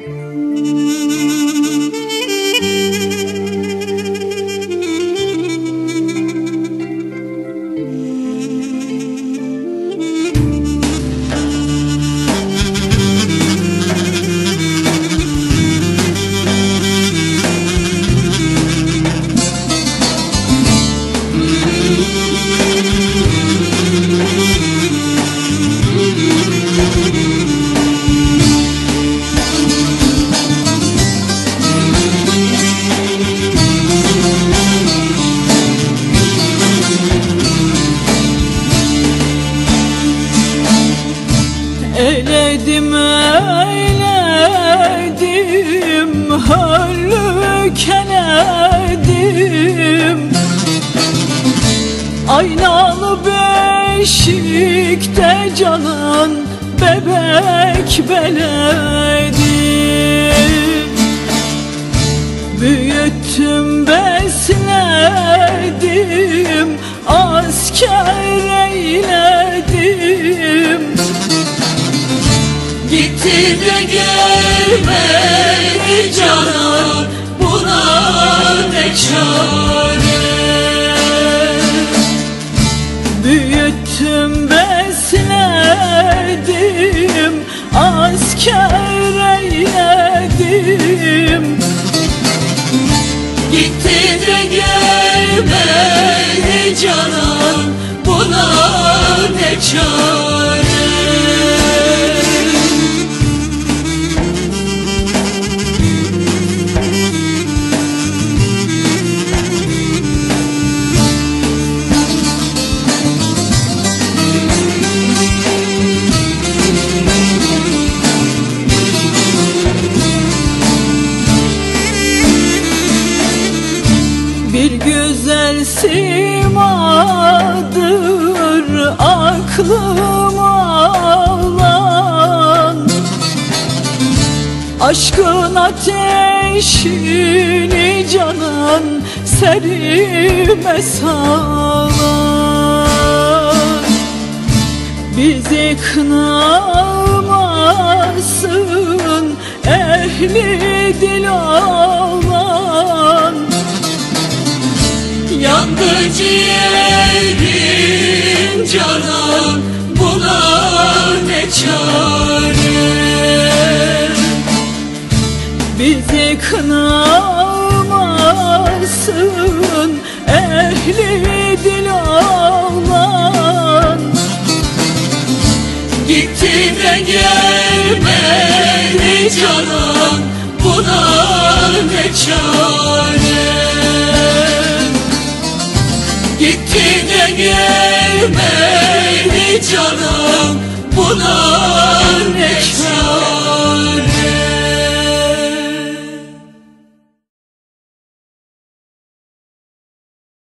Eledim eyledim Höllük eledim Aynalı beşikte canan Bebek beledim. Büyüttüm besledim Asker Gitti de gelmedi canan Buna ne çare? Büyüttüm besledim Asker eyledim Gitti de gelmedi canan Buna ne çare güzel simadır aklıma alan. Aşkın ateşini canan serime salan. Bizi kınamasın ehli dil Yandı ciğerim canan Buna ne çare? Bizi kınamasın ehli dil olan Gitti de gelmedi canan Buna ne Buna